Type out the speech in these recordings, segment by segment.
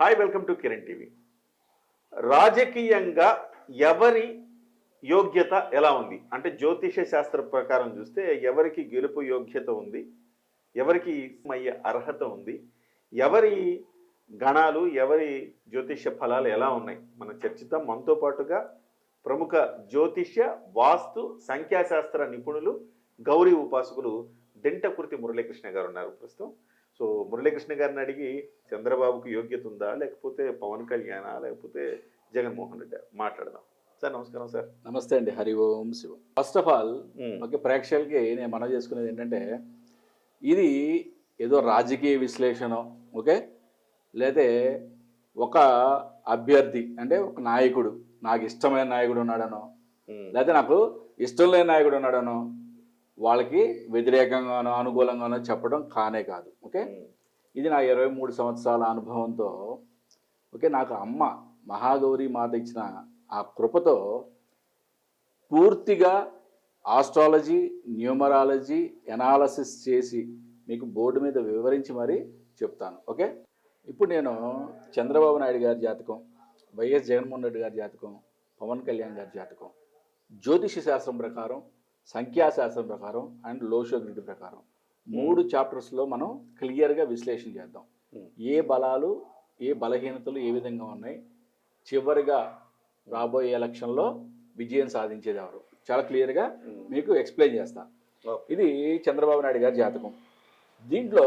Hi welcome to Kiran TV రాజకీయంగా ఎవరి యోగ్యత ఎలా ఉంది? అంటే జ్యోతిష శాస్త్ర ప్రకారం చూస్తే ఎవరికి గెలుపు యోగ్యత ఉంది? ఎవరికి అయ్యే అర్హత ఉంది? ఎవరి గణాలు ఎవరి జ్యోతిష ఫలాలు ఎలా ఉన్నాయి? మనం చర్చిద్దాం. మనతో పాటుగా ప్రముఖ జ్యోతిష్య వాస్తు సంఖ్యాశాస్త్ర నిపుణులు గౌరీ ఉపాసకులు దింటకుర్తి మురళీకృష్ణ గారు ఉన్నారు ప్రస్తుతం. సో మురళీకృష్ణ గారిని అడిగి చంద్రబాబుకు యోగ్యత ఉందా? లేకపోతే పవన్ కళ్యాణా? లేకపోతే జగన్మోహన్ రెడ్డి మాట్లాడదాం. సార్ నమస్కారం సార్. నమస్తే అండి. Hari Om Shiva. First of all okay ప్రేక్షకులకి నేను మనవి చేసుకునేది ఏంటంటే ఇది ఏదో రాజకీయ విశ్లేషణ ఓకే? లేదా ఒక అభ్యర్థి అంటే ఒక నాయకుడు నాకు ఇష్టమైన నాయకుడు ఉన్నాడనో లేదా నాకు ఇష్టం లేని నాయకుడు ఉన్నాడనో వాళ్ళకి వ్యతిరేకంగానో అనుకూలంగానో చెప్పడం కానే కాదు. ఓకే? ఇది నా ఇరవై మూడు సంవత్సరాల అనుభవంతో ఓకే? నాకు అమ్మ మహాగౌరి మాత ఇచ్చిన ఆ కృపతో పూర్తిగా ఆస్ట్రాలజీ న్యూమరాలజీ ఎనాలసిస్ చేసి మీకు బోర్డు మీద వివరించి మరీ చెప్తాను. ఓకే? ఇప్పుడు నేను చంద్రబాబు నాయుడు గారి జాతకం వైఎస్ జగన్మోహన్ రెడ్డి గారి జాతకం పవన్ కళ్యాణ్ గారి జాతకం జ్యోతిష శాస్త్రం ప్రకారం సంఖ్యాశాస్త్రం ప్రకారం అండ్ లోషోగ్రిడ్ ప్రకారం. మూడు చాప్టర్స్లో మనం క్లియర్గా విశ్లేషణ చేద్దాం. ఏ బలాలు ఏ బలహీనతలు ఏ విధంగా ఉన్నాయి? చివరిగా రాబోయే ఎలక్షన్లో విజయం సాధించేది ఎవరు? చాలా క్లియర్గా మీకు ఎక్స్ప్లెయిన్ చేస్తాను ఓకే. ఇది చంద్రబాబు నాయుడు గారి జాతకం. దీంట్లో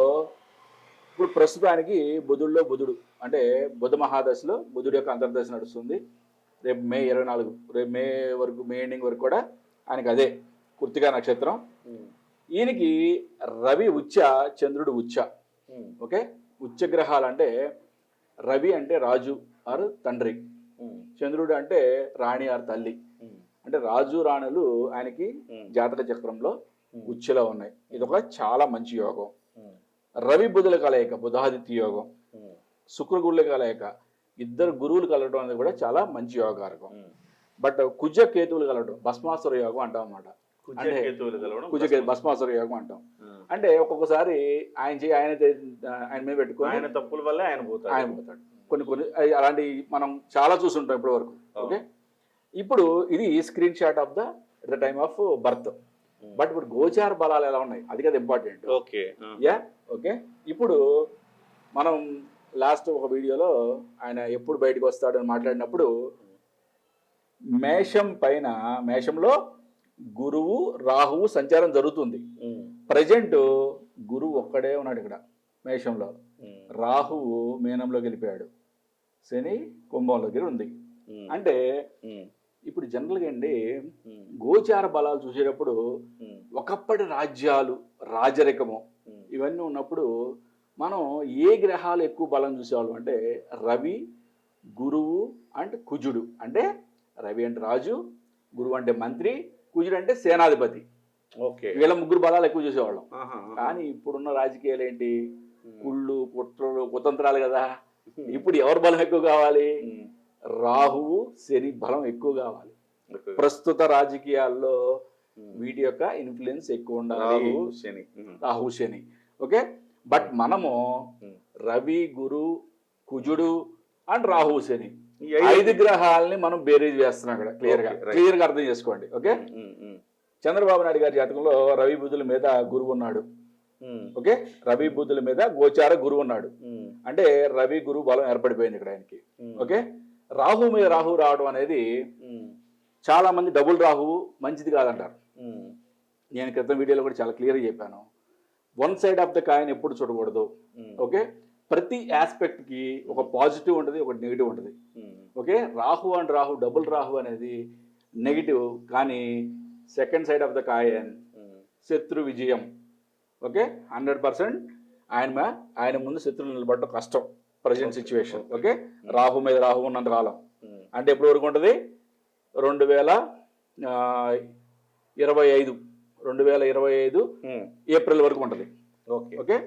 ఇప్పుడు ప్రస్తుతానికి బుధుడిలో బుధుడు అంటే బుధ మహాదశలో బుధుడు యొక్క అంతర్దశ నడుస్తుంది. రేపు మే ఇరవై నాలుగు రేపు మే వరకు మే ఎండింగ్ వరకు కూడా ఆయనకి అదే కృతికా నక్షత్రం. ఈయనకి రవి ఉచ్చ చంద్రుడు ఉచ్చ. ఓకే? ఉచ్చ గ్రహాలు అంటే రవి అంటే రాజు ఆరు తండ్రి. చంద్రుడు అంటే రాణి ఆరు తల్లి. అంటే రాజు రాణులు ఆయనకి జాతక చక్రంలో ఉచ్చులో ఉన్నాయి. ఇది ఒక చాలా మంచి యోగం. రవి బుధుల కలయిక బుధాదిత్య యోగం. ఉమ్, శుక్ర గురుల కలయిక ఇద్దరు గురువులు కలగడం అనేది కూడా చాలా మంచి యోగారకం. బట్ కుజ కేతువులు కలగడం భస్మాసుర యోగం అంటాం అన్నమాట. అంటే కేతువులు కలవడం కుజ కే- భస్మాసుర యోగం అంటాం. అంటే ఒక్కొక్కసారి ఆయన చేయి ఆయన ఆయన మీద పెట్టుకొని ఆయన తప్పుల వల్లే ఆయన పోతాడు. ఆయన పోతాడు. కొన్ని కొన్ని అలాంటి మనం చాలా చూసుంటాం ఇప్పటి వరకు. ఓకే? ఇప్పుడు ఇది screenshot of the the time of birth but ఇప్పుడు గోచార బలాలు ఎలా ఉన్నాయి? అది కదా ఇంపార్టెంట్ ఓకే. యా? ఓకే? ఇప్పుడు మనం లాస్ట్ ఒక వీడియోలో ఆయన ఎప్పుడు బయటకు వస్తాడని మాట్లాడినప్పుడు మేషం పైన మేషంలో గురువు రాహువు సంచారం జరుగుతుంది. ప్రజెంట్ గురువు ఒక్కడే ఉన్నాడు ఇక్కడ మేషంలో. రాహువు మీనంలోకి వెళ్ళిపోయాడు. శని కుంభంలోకి ఉంది. అంటే ఇప్పుడు జనరల్గా అండి గోచార బలాలు చూసేటప్పుడు ఒకప్పటి రాజ్యాలు రాజరికము ఇవన్నీ ఉన్నప్పుడు మనం ఏ గ్రహాలు ఎక్కువ బలం చూసేవాళ్ళం అంటే రవి గురువు అండ్ కుజుడు. అంటే రవి అంటే రాజు గురువు అంటే మంత్రి కుజుడు అంటే సేనాధిపతి. ఓకే. వీళ్ళ ముగ్గురు బలాలు ఎక్కువ చూసేవాళ్ళం. కానీ ఇప్పుడున్న రాజకీయాలు ఏంటి? కుళ్ళు కుట్రలు కుతంత్రాలు కదా. ఇప్పుడు ఎవరు బలం ఎక్కువ కావాలి? రాహువు శని బలం ఎక్కువ కావాలి. ప్రస్తుత రాజకీయాల్లో వీటి యొక్క ఇన్ఫ్లుయెన్స్ ఎక్కువ ఉండాలి. రాహు శని. రాహు శని. ఓకే? బట్ మనము. రవి గురు కుజుడు అండ్ రాహు శని. ఐదు గ్రహాలని మనం బేరీజ్ వేస్తున్నాం ఇక్కడ క్లియర్గా. క్లియర్గా అర్థం చేసుకోండి ఓకే చంద్రబాబు నాయుడు గారి జాతకంలో రవి బుధుల మీద గురువు ఉన్నాడు ఓకే రవి బుధుల మీద గోచార గురువు ఉన్నాడు. అంటే రవి గురువు బలం ఏర్పడిపోయింది ఇక్కడ ఆయనకి ఓకే రాహు మీద రాహు రావడం అనేది చాలా మంది డబుల్ రాహువు మంచిది కాదంటారు. నేను క్రితం వీడియోలో కూడా చాలా క్లియర్గా చెప్పాను. One side of the coin ఎప్పుడు చూడకూడదు ఓకే ప్రతి ఆస్పెక్ట్కి ఒక పాజిటివ్ ఉంటుంది ఒక నెగిటివ్ ఉంటుంది. Okay? Rahu and Rahu double Rahu అనేది నెగిటివ్ కానీ second side of the coin um, శత్రు విజయం. ఓకే? Hundred percent. ఆయన ఆయన ముందు శత్రువులు నిలబడటం కష్టం ప్రజెంట్ సిచ్యువేషన్. ఓకే? రాహు మీద రాహు ఉన్నంత కాలం. అంటే ఎప్పటి వరకు ఉంటుంది? రెండు వేల ఇరవై ఐదు. రెండు వేల ఇరవై ఐదు ఏప్రిల్ వరకు ఉంటుంది. ఓకే?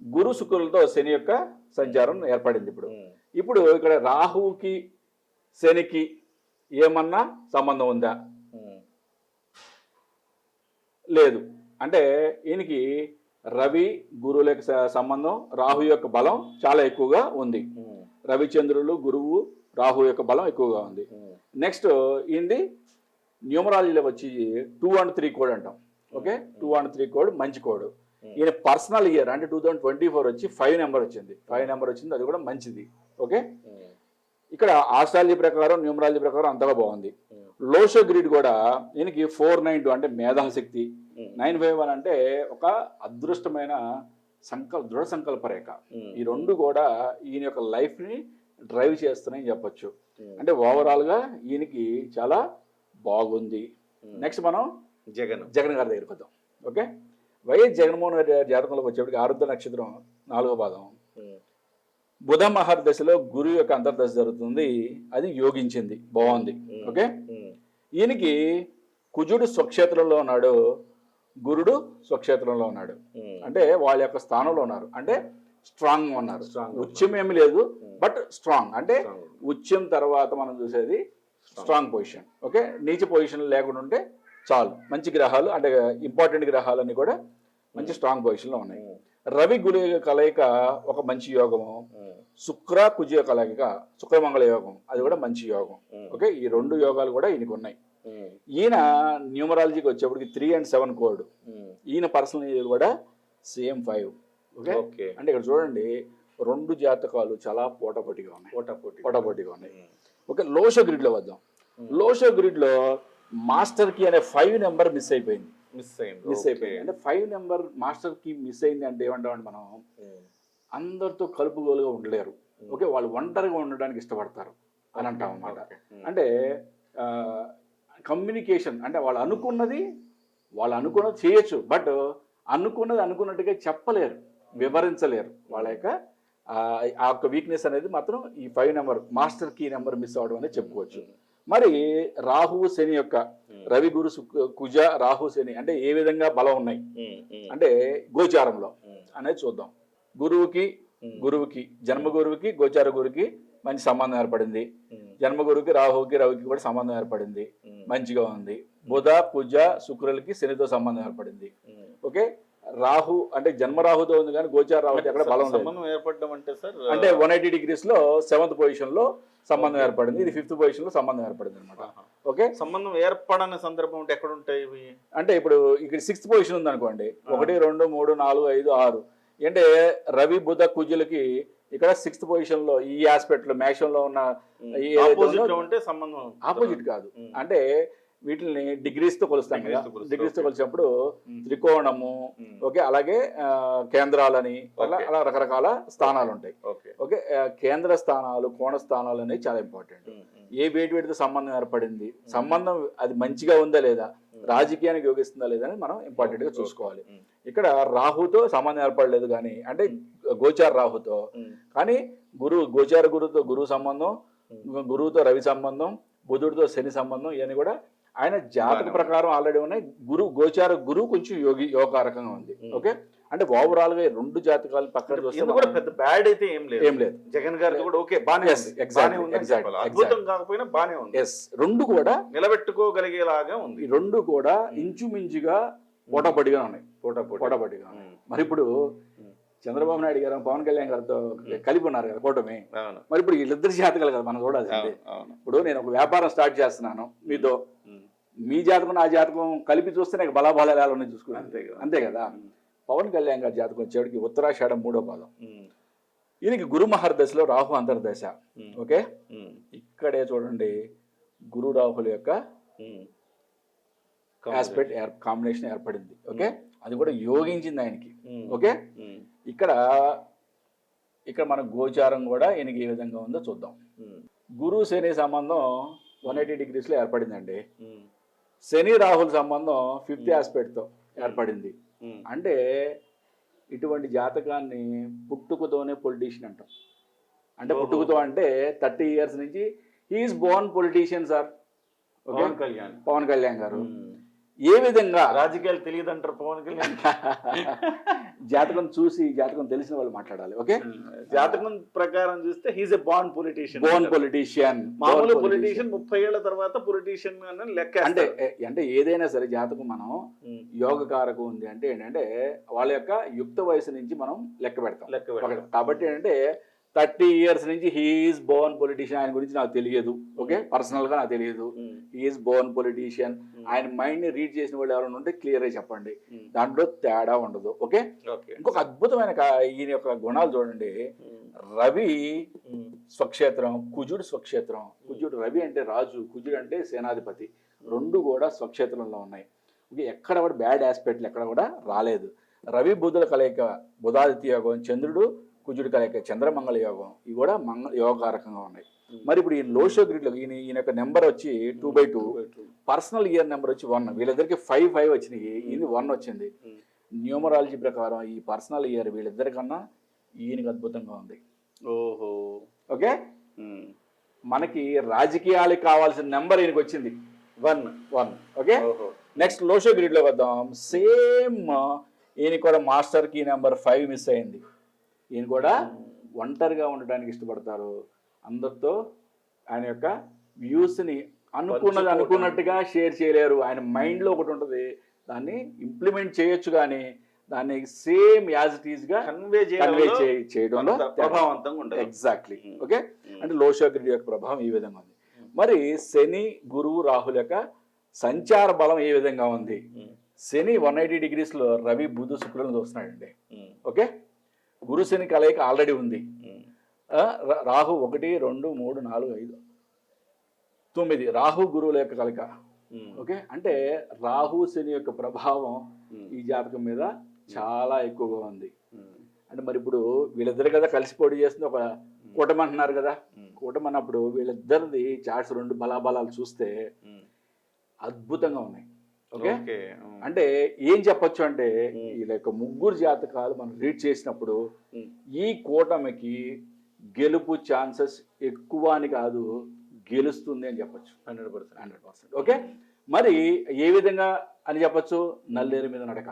గురు శుక్రులతో శని యొక్క సంచారం ఏర్పడింది ఇప్పుడు. ఇప్పుడు ఇక్కడ రాహువుకి శనికి ఏమన్నా సంబంధం ఉందా? లేదు. అంటే ఈయనకి రవి గురువుల యొక్క స- సంబంధం రాహు యొక్క బలం చాలా ఎక్కువగా ఉంది. రవిచంద్రులు గురువు రాహు యొక్క బలం ఎక్కువగా ఉంది. నెక్స్ట్ ఏంది న్యూమరాలజీలో వచ్చి టూ అండ్ త్రీ కోడ్ అంటాం. Okay? Two and three code మంచి కోడ్. ఈయన పర్సనల్ ఇయర్ అంటే టూ థౌజండ్ ట్వంటీ ఫోర్ వచ్చి ఫైవ్ నెంబర్ వచ్చింది. ఫైవ్ నెంబర్ వచ్చింది అది కూడా మంచిది. ఓకే ఇక్కడ ఆస్ట్రాలజీ ప్రకారం న్యూమరాలజీ ప్రకారం అంతగా బాగుంది. లోషో గ్రిడ్ కూడా ఈయనకి ఫోర్ నైన్ టూ అంటే మేధాశక్తి. నైన్ ఫైవ్ వన్ అంటే ఒక అదృష్టమైన సంకల్ప దృఢ సంకల్ప రేఖ. ఈ రెండు కూడా ఈయన యొక్క లైఫ్ని డ్రైవ్ చేస్తున్నాయని చెప్పొచ్చు. అంటే ఓవరాల్గా ఈయనకి చాలా బాగుంది. నెక్స్ట్ మనం జగన్. జగన్ గారి దగ్గరికి వద్దాం. ఓకే వైఎస్ జగన్మోహన్ రెడ్డి గారి జాతకంలోకి వచ్చేప్పటికి ఆరుద్ర నక్షత్రం నాలుగో పాదం. బుధ మహర్దశలో గురు యొక్క అంతర్దశ జరుగుతుంది. అది యోగించింది. బాగుంది. ఓకే? ఈయనకి కుజుడు స్వక్షేత్రంలో ఉన్నాడు. గురుడు స్వక్షేత్రంలో ఉన్నాడు. అంటే వాళ్ళ యొక్క స్థానంలో ఉన్నారు. అంటే స్ట్రాంగ్ ఉన్నారు. ఉచ్యం ఏమి లేదు బట్ స్ట్రాంగ్. అంటే ఉచ్యం తర్వాత మనం చూసేది స్ట్రాంగ్ పొజిషన్. ఓకే? నీచ పొజిషన్ లేకుండా ఉంటే చాలు. మంచి గ్రహాలు అంటే ఇంపార్టెంట్ గ్రహాలన్నీ కూడా మంచి స్ట్రాంగ్ పొజిషన్లో ఉన్నాయి. రవి గులి కలయిక ఒక మంచి యోగము. శుక్ర కుజ కలయిక శుక్రమంగళ యోగం అది కూడా మంచి యోగం. ఓకే? ఈ రెండు యోగాలు కూడా ఈయనకు ఉన్నాయి. ఈయన న్యూమరాలజీకి వచ్చేప్పటికి త్రీ అండ్ సెవెన్ కోడ్ ఈయన పర్సనల్ కూడా సేమ్ ఫైవ్ ఓకే? ఓకే. అంటే ఇక్కడ చూడండి రెండు జాతకాలు చాలా పోటాపోటీగా ఉన్నాయి. పోటాపోటీ పోటాపోటీగా ఉన్నాయి. ఓకే? లోషో గ్రిడ్లో వద్దాం. లోషో గ్రిడ్లో మాస్టర్కి అనే ఫైవ్ నెంబర్ మిస్ అయిపోయింది. మిస్ అయింది. మిస్ అయిపోయింది. అంటే ఫైవ్ నెంబర్ మాస్టర్కి మిస్ అయింది అంటే ఏమంటామంటే మనం? అందరితో కలుపుగోలుగా ఉండలేరు. ఓకే వాళ్ళు ఒంటరిగా ఉండడానికి ఇష్టపడతారు అని అంటాం అన్నమాట. అంటే కమ్యూనికేషన్ అంటే వాళ్ళు అనుకున్నది వాళ్ళు అనుకున్నది చేయొచ్చు బట్ అనుకున్నది అనుకున్నట్టుగా చెప్పలేరు వివరించలేరు. వాళ్ళ యొక్క ఆ ఆ యొక్క వీక్నెస్ అనేది మాత్రం ఈ five number master key number miss అవడం అనేది చెప్పుకోవచ్చు. మరి రాహు శని యొక్క రవి గురు కుజ రాహు శని అంటే ఏ విధంగా బలం ఉన్నాయి? అంటే గోచారంలో అనేది చూద్దాం. గురువుకి గురువుకి జన్మ గురువుకి గోచార గురువుకి మంచి సంబంధం ఏర్పడింది. జన్మ గురువుకి రాహుకి రవికి కూడా సంబంధం ఏర్పడింది. మంచిగా ఉంది. బుధ కుజ శుక్రులకి శనితో సంబంధం ఏర్పడింది. ఓకే? రాహు అంటే జన్మ రాహుతో ఉంది కానీ గోచార రాహుతో ఎక్కడ బలం సంబంధం ఏర్పడడం అంటే సార్ అంటే వన్ ఎయిటీ డిగ్రీస్లో సెవెంత్ పొజిషన్లో సంబంధం ఏర్పడింది. ఇది ఫిఫ్త్ పొజిషన్లో సంబంధం ఏర్పడింది అనమాట ఓకే? సంబంధం ఏర్పడని సందర్భం అంటే ఎక్కడ ఉంటాయి ఇవి? అంటే ఇప్పుడు ఇక్కడ సిక్స్త్ పొజిషన్ ఉంది అనుకోండి ఒకటి రెండు మూడు నాలుగు ఐదు ఆరు. అంటే రవి బుధ కుజులకి ఇక్కడ సిక్స్త్ పొజిషన్లో ఈ ఆస్పెక్ట్లో మేషం లో ఉన్న ఆపోజిట్ ఉందో- లో ఉంటే సంబంధం ఆపోజిట్ కాదు. అంటే వీటిని డిగ్రీస్తో కొలుస్తాం కదా. డిగ్రీస్తో. కొలిచినప్పుడు ఉమ్. త్రికోణము ఉమ్. ఓకే అలాగే కేంద్రాలని అలా. అలా రకరకాల స్థానాలు ఉంటాయి. ఓకే కేంద్ర స్థానాలు కోణ స్థానాలు అనేవి చాలా ఇంపార్టెంట్ ఉమ్. ఏ వేటి వేటితో సంబంధం ఏర్పడింది సంబంధం అది మంచిగా ఉందా లేదా రాజకీయానికి యోగిస్తుందా లేదా అని మనం ఇంపార్టెంట్గా చూసుకోవాలి. ఇక్కడ రాహుతో సంబంధం ఏర్పడలేదు కానీ అంటే గోచార రాహుతో కానీ గురువు గోచార గురువుతో గురువు సంబంధం గురువుతో రవి సంబంధం బుధుడితో శని సంబంధం ఇవన్నీ కూడా ఆయన జాతక ప్రకారం ఆల్రెడీ ఉన్నాయి. గురు గోచార గురువు కొంచెం యోగి యోగకారకంగా ఉంది. ఓకే? అంటే ఓవరాల్గా రెండు జాతకాలు పక్కన చూస్తే కూడా పెద్ద బ్యాడ్ అయితే ఏం లేదు. ఏం లేదు. జగన్ గారిది కూడా ఓకే బానే. అద్భుతం కాకపోయినా బానే ఉంది. ఎస్ రెండు కూడా నిలబెట్టుకోగలిగేలాగా ఈ ఉంది రెండు కూడా ఇంచుమించుగా పోటాపడిగా ఉన్నాయి. పోటాపోటీ. పోటాపడిగా ఉన్నాయి. మరి ఇప్పుడు. చంద్రబాబు నాయుడు గారు పవన్ కళ్యాణ్ గారితో కలిపి ఉన్నారు కదా కూటమి. మరి ఇప్పుడు వీళ్ళిద్దరు జాతకాలు కదా మనం చూడాల్సింది. ఇప్పుడు నేను ఒక వ్యాపారం స్టార్ట్ చేస్తున్నాను మీతో. మీ జాతకం నా జాతకం కలిపి చూస్తే నాకు బలాబలాలు ఉన్నాయి చూసుకున్నాను అంతే కదా. అంతే కదా. పవన్ కళ్యాణ్ గారి జాతకం వచ్చేవాడికి ఉత్తరాషాఢం మూడో పాదం. ఈయనకి గురు మహర్దశలో రాహు అంతర్దశ. ఓకే? ఇక్కడే చూడండి గురు రాహుల యొక్క. Aspect combination. ఏర్పడింది. ఓకే? అది కూడా యోగించింది ఆయనకి. ఓకే? ఇక్కడ ఇక్కడ మన గోచారం కూడా ఈయనకి ఏ విధంగా ఉందో చూద్దాం. గురు శని సంబంధం వన్ ఎయిటీ డిగ్రీస్లో ఏర్పడిందండి. ఉమ్, శని రాహుల్ సంబంధం ఫిఫ్త్ ఆస్పెక్ట్తో ఏర్పడింది. ఉమ్. అంటే ఇటువంటి జాతకాన్ని పుట్టుకతోనే పొలిటీషియన్ అంటాం. అంటే. పుట్టుకతో అంటే థర్టీ ఇయర్స్ నుంచి he is born politician sir. Pawan Kalyan. Pawan Kalyan garu. ఏ విధంగా? రాజకీయాలు తెలియదు అంటారు పవన్ కళ్యాణ్. జాతకం చూసి జాతకం తెలిసిన వాళ్ళు మాట్లాడాలి ఓకే? జాతకం ప్రకారం చూస్తే he's a born politician born politician మామూలు పొలిటీషియన్ ముప్పై ఏళ్ళ తర్వాత పొలిటీషియన్ అని లెక్క అంటే అంటే ఏదైనా సరే జాతకం మనం యోగ కారకం ఉంది అంటే ఏంటంటే వాళ్ళ యొక్క యుక్త వయసు నుంచి మనం లెక్క పెడతాం. లెక్క పెడతాం. కాబట్టి ఏంటంటే థర్టీ ఇయర్స్ నుంచి హీఈస్ బోర్న్ పొలిటీషియన్ ఆయన గురించి నాకు తెలియదు ఓకే? పర్సనల్గా నాకు తెలియదు. హీఈస్ బోర్న్ పొలిటీషియన్ ఆయన మైండ్ని రీడ్ చేసిన వాళ్ళు ఎవరైనా ఉంటే క్లియర్గా చెప్పండి. ఉమ్, దాంట్లో తేడా ఉండదు. ఓకే ఓకే ఇంకొక అద్భుతమైన ఈయన యొక్క గుణాలు చూడండి. ఉమ్, రవి స్వక్షేత్రం కుజుడు స్వక్షేత్రం. కుజుడు రవి అంటే రాజు కుజుడు అంటే సేనాధిపతి. రెండు కూడా స్వక్షేత్రంలో ఉన్నాయి. ఇది ఎక్కడ కూడా బ్యాడ్ ఆస్పెక్ట్లు ఎక్కడ కూడా రాలేదు. రవి బుధుల కలయిక బుధాదిత్య యోగం చంద్రుడు కుజుడు కలయిక చంద్రమంగళ యోగం ఇవి కూడా మంగళ యోగకారకంగా ఉన్నాయి. మరి ఇప్పుడు ఈ లోషో గ్రిడ్లో ఈయన ఈయన యొక్క నెంబర్ వచ్చి two by two. Personal year number వచ్చి వన్. వీళ్ళిద్దరికి ఫైవ్ ఫైవ్ వచ్చినాయి. ఇది వన్ వచ్చింది. న్యూమరాలజీ ప్రకారం ఈ పర్సనల్ ఇయర్ వీళ్ళిద్దరికన్నా ఈయనకి అద్భుతంగా ఉంది. ఓహో. ఓకే? మనకి రాజకీయాలకు కావాల్సిన నెంబర్ ఈయనకి వచ్చింది. One one. Okay? Next Lo Shu గ్రిడ్లో వద్దాం. సేమ్ ఈయన కూడా మాస్టర్కి నెంబర్ ఫైవ్ మిస్ అయింది. ఈయన కూడా ఒంటరిగా ఉండడానికి ఇష్టపడతారు. అందరితో ఆయన యొక్క వ్యూస్ని అనుకున్నది. అనుకున్నట్టుగా షేర్ చేయలేరు. ఆయన మైండ్లో ఒకటి ఉంటుంది. దాన్ని ఇంప్లిమెంట్ చేయొచ్చు కానీ దాన్ని సేమ్ యాజ్ ఇట్ ఈస్గా కన్వే కన్వే చేయడంలో ప్రభావవంతంగా ఉండదు ఎగ్జాక్ట్లీ. ఓకే. అంటే లోషోగ్రి యొక్క ప్రభావం ఈ విధంగా ఉంది. మరి శని గురువు రాహుల యొక్క సంచార బలం ఏ విధంగా ఉంది? ఉమ్, శని వన్ ఎయిటీ డిగ్రీస్లో రవి బుధ శుక్రులను చూస్తున్నాడండి. ఓకే గురు శని కలయిక ఆల్రెడీ ఉంది. రాహు ఒకటి రెండు మూడు నాలుగు ఐదు. తొమ్మిది. రాహు గురువుల యొక్క కలయిక. Um, okay? అంటే రాహు శని యొక్క ప్రభావం ఈ జాతకం మీద చాలా ఎక్కువగా ఉంది. అంటే మరి ఇప్పుడు వీళ్ళిద్దరు కదా కలిసి పోటీ చేస్తుంది ఒక కూటమి అంటున్నారు కదా. కూటమి అన్నప్పుడు వీళ్ళిద్దరిది చార్ట్స్ రెండు బలాబలాలు చూస్తే. అద్భుతంగా ఉన్నాయి. ఓకే? అంటే ఏం చెప్పొచ్చు అంటే. వీళ్ళ యొక్క ముగ్గురు జాతకాలు మనం రీడ్ చేసినప్పుడు ఈ కూటమికి గెలుపు ఛాన్సెస్ ఎక్కువ అని కాదు గెలుస్తుంది అని చెప్పొచ్చు. 100%. Hundred percent. ఓకే? మరి ఏ విధంగా అని చెప్పొచ్చు? నల్లేరు మీద నడక.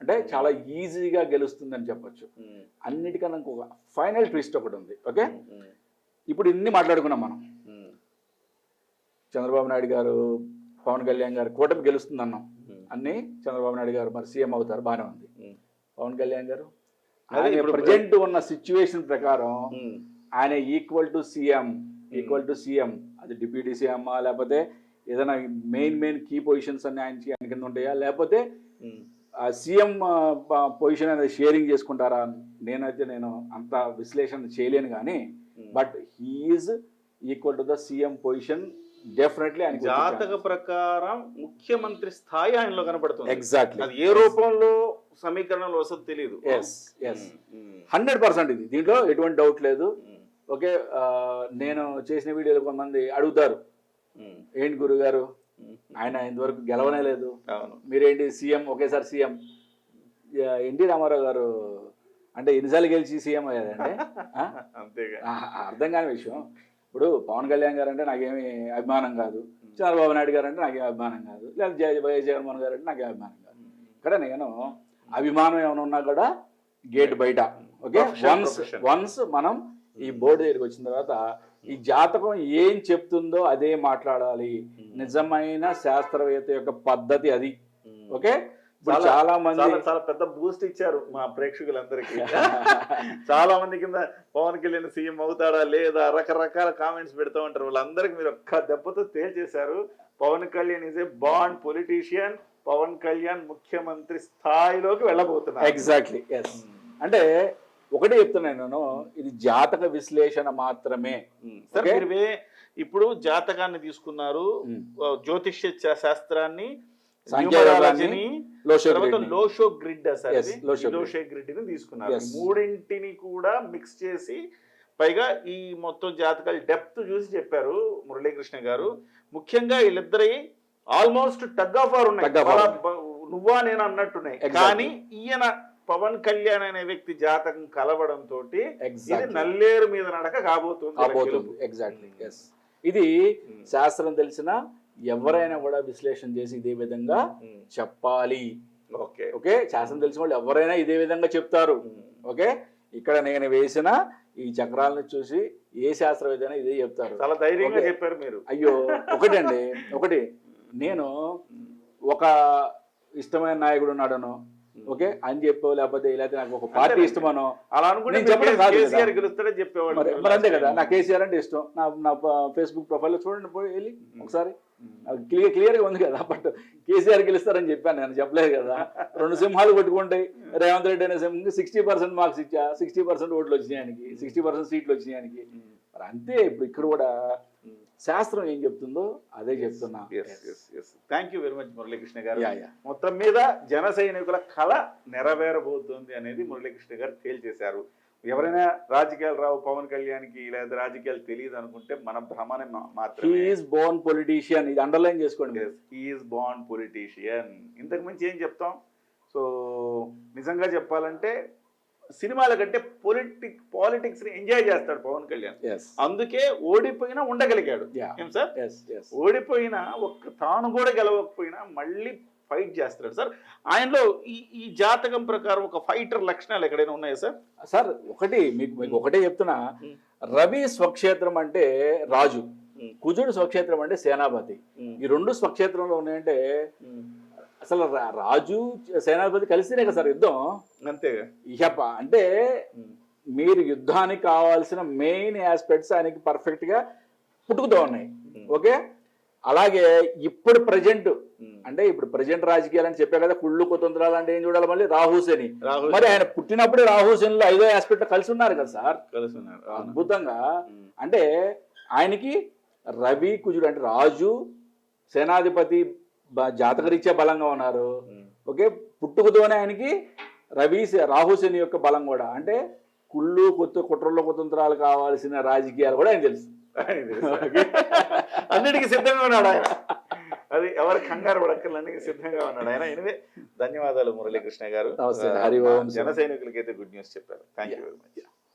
అంటే చాలా ఈజీగా గెలుస్తుంది అని చెప్పొచ్చు. ఉమ్, అన్నిటికన్నా ఇంకొక ఫైనల్ ట్విస్ట్ ఒకటి ఉంది. ఓకే? ఉమ్, ఇప్పుడు ఇన్ని మాట్లాడుకున్నాం మనం. చంద్రబాబు నాయుడు గారు పవన్ కళ్యాణ్ గారు కూటమి గెలుస్తుంది అన్నాం అన్ని చంద్రబాబు నాయుడు గారు మరి సీఎం అవుతారు బాగానే ఉంది. పవన్ కళ్యాణ్ గారు అదే ఆయన ప్రజెంట్ ఉన్న సిచ్యువేషన్ ప్రకారం ఆయన equal to CM equal to CM. అది డిప్యూటీ సీఎం లేకపోతే ఏదైనా మెయిన్ మెయిన్ కీ పొజిషన్స్ అన్ని ఆయన ఆయన కింద ఉంటాయా? లేకపోతే సీఎం పొజిషన్ అనేది షేరింగ్ చేసుకుంటారా? నేనైతే నేను అంత విశ్లేషణ చేయలేను కానీ. But he is equal to the CM position definitely జాతక ప్రకారం ముఖ్యమంత్రి స్థాయి ఆయనలో కనపడుతుంది. ఎగ్జాక్ట్లీ అది ఏ రూపంలో సమీకరణలో వస్తుందో తెలియదు ఎస్ ఎస్ హండ్రెడ్ పర్సెంట్ ఇది. దీంట్లో ఎటువంటి డౌట్ లేదు. ఓకే నేను చేసిన వీడియోలు కొంతమంది అడుగుతారు. ఏంటి గురుగారు? ఆయన ఇంతవరకు గెలవనే లేదు. మీరేంటి సీఎం? ఒకేసారి సీఎం. ఎన్టీ రామారావు గారు అంటే ఎన్నిసార్లు గెలిచి సీఎం అయ్యారండి అర్థం కాని విషయం. ఇప్పుడు పవన్ కళ్యాణ్ గారు అంటే నాకేమి అభిమానం కాదు. చంద్రబాబు నాయుడు గారు అంటే నాకేం అభిమానం కాదు. లేదా జయ జగన్మోహన్ గారు అంటే నాకేం అభిమానం కాదు. ఇక్కడ నేను అభిమానం ఏమైనా ఉన్నా కూడా గేట్ బయట. Okay once. వన్స్ మనం ఈ బోర్డు దగ్గరికి వచ్చిన తర్వాత ఈ జాతకం ఏం చెప్తుందో అదే మాట్లాడాలి. నిజమైన శాస్త్రవేత్త యొక్క పద్ధతి అది. ఓకే ఇప్పుడు చాలా- మంది చాలా చాలా పెద్ద బూస్ట్ ఇచ్చారు మా ప్రేక్షకులందరికీ. చాలా మంది కింద పవన్ కళ్యాణ్ సీఎం అవుతాడా లేదా రకరకాల కామెంట్స్ పెడతా ఉంటారు. వాళ్ళందరికీ మీరు ఒక్క దెబ్బతో తేల్చేశారు. పవన్ కళ్యాణ్ ఇస్ ఏ బాండ్ పొలిటీషియన్ పవన్ కళ్యాణ్ ముఖ్యమంత్రి స్థాయిలోకి వెళ్ళబోతున్నారు. ఎగ్జాక్ట్లీ ఎస్ అంటే ఒకటే చెప్తున్నాను నేను ఇది జాతక విశ్లేషణ మాత్రమే. వే- ఇప్పుడు జాతకాన్ని తీసుకున్నారు. ఆ, జ్యోతిష్య శాస్త్రాన్ని లోషో గ్రిడ్. Lo Shu grid. ని తీసుకున్నారు. మూడింటిని కూడా మిక్స్ చేసి పైగా ఈ మొత్తం జాతకాలు డెప్త్ చూసి చెప్పారు మురళీకృష్ణ గారు. ముఖ్యంగా వీళ్ళిద్దరి ఆల్మోస్ట్ టగ్ ఆఫ్ ఆర్ ఉన్నాయి. నువ్వా నేను అన్నట్టున్నాయి. కానీ ఈయన పవన్ కళ్యాణ్ అనే వ్యక్తి జాతకం కలవడం తోటి నల్లేరు మీద నడక కాబోతుంది. ఎగ్జాక్ట్లీ ఎస్ ఇది ఉమ్. శాస్త్రం తెలిసిన ఎవరైనా కూడా విశ్లేషణ చేసి ఇదే విధంగా. చెప్పాలి. ఓకే. ఓకే? శాస్త్రం తెలిసిన వాళ్ళు ఎవరైనా ఇదే విధంగా చెప్తారు. ఓకే? ఇక్కడ నేను వేసిన ఈ చక్రాలను చూసి ఏ శాస్త్రవేత్తైనా ఇదే చెప్తారు. చాలా ధైర్యంగా. చెప్పారు మీరు. అయ్యో ఒకటండి ఒకటి. నేను ఒక ఇష్టమైన నాయకుడు ఉన్నాడను ఓకే? అని చెప్పో లేకపోతే లేకపోతే నాకు ఒక పార్టీ. ఇష్టమనో అలా అనుకుంటే. కేసీఆర్ గెలుస్తాడని మరి మరి అంతే కదా. నా కేసీఆర్ అంటే ఇష్టం. నా నా ఫేస్బుక్ ప్రొఫైల్లో చూడండి పోయి వెళ్ళి ఒకసారి. క్లియర్ క్లియర్గా ఉంది కదా. బట్ కేసీఆర్ గెలుస్తారని చెప్పాను నేను చెప్పలేదు కదా. రెండు సింహాలు కొట్టుకుంటాయి. రేవంత్ రెడ్డి అనే సింహంకి సిక్స్టీ పర్సెంట్ మార్క్స్ ఇచ్చా సిక్స్టీ పర్సెంట్ ఓట్లు వచ్చినాయి ఆయనకి సిక్స్టీ పర్సెంట్ సీట్లు వచ్చినాయి ఆయనకి. మరి అంతే ఇప్పుడు ఇక్కడ కూడా శాస్త్రం ఏం చెప్తుందో అదే చెప్తున్నా. Thank you very much Muralikrishna గారు. మొత్తం మీద జన సైనికుల కళ నెరవేరబోతోంది అనేది మురళీకృష్ణ గారు తేల్చేశారు. ఎవరైనా రాజకీయాలు రావు పవన్ కళ్యాణ్కి లేదా రాజకీయాలు తెలియదు అనుకుంటే మన భ్రమనే మా- మాత్రమే. హీఈస్ బోర్న్ పొలిటీషియన్ ఇది అండర్లైన్ చేసుకోండి. ఈజ్ బాండ్ పొలిటీషియన్ ఇంతకు మించి ఏం చెప్తాం? సో నిజంగా చెప్పాలంటే సినిమాల కంటే పొలిటిక్ పాలిటిక్స్ని ఎంజాయ్ చేస్తాడు పవన్ కళ్యాణ్. అందుకే ఓడిపోయినా ఉండగలిగాడు. ఏం సార్. ఓడిపోయినా ఒక్క తాను కూడా గెలవకపోయినా మళ్ళీ ఫైట్ చేస్తాడు సార్ ఆయనలో ఈ ఈ జాతకం ప్రకారం ఒక ఫైటర్ లక్షణాలు ఎక్కడైనా ఉన్నాయా సార్ సార్ ఒకటి మీకు మీకు ఒకటే చెప్తున్నా Hmm. రవి స్వక్షేత్రం అంటే రాజు Hmm. కుజుడు స్వక్షేత్రం అంటే సేనాపతి ఈ రెండు స్వక్షేత్రంలో ఉన్నాయంటే అసలు రాజు సేనాపతి కలిసినే కదా సార్ యుద్ధం? అంతేగా ఇక ప- అంటే మీరు యుద్ధానికి కావాల్సిన మెయిన్ ఆస్పెక్ట్స్ ఆయనకి పర్ఫెక్ట్గా పుట్టుకుతూ ఉన్నాయి. ఓకే? అలాగే ఇప్పుడు ప్రజెంట్ అంటే ఇప్పుడు ప్రజెంట్ రాజకీయాలు అని చెప్పే కదా కుళ్ళు కుతంత్రాలు అంటే ఏం చూడాలి మళ్ళీ? రాహుసేని మరి ఆయన పుట్టినప్పుడే రాహుసేన్లో ఐదో ఆస్పెక్ట్ కలిసి ఉన్నారు కదా సార్? కలుస్తున్నారు అవును. అద్భుతంగా. అంటే ఆయనకి రవి కుజుడు అంటే రాజు సేనాధిపతి జాతకరీత్యా బలంగా ఉన్నారు. ఓకే పుట్టుకతోనే ఆయనకి రవి రాహుసేని యొక్క బలం కూడా అంటే కుళ్ళు కొత్త కుట్రల్లో కుతంత్రాలు కావాల్సిన రాజకీయాలు కూడా ఆయన తెలుసు. అన్నిటికీ సిద్ధంగా ఉన్నాడు ఆయన అది ఎవరి కంగారు పడక్కర్లన్నీ సిద్ధంగా ఉన్నాడు ఆయన ఎనివే ధన్యవాదాలు మురళీకృష్ణ గారు నమస్తే. హరి ఓం. జన సైనికులకైతే గుడ్ న్యూస్ చెప్పారు థ్యాంక్ యూ వెరీ మచ్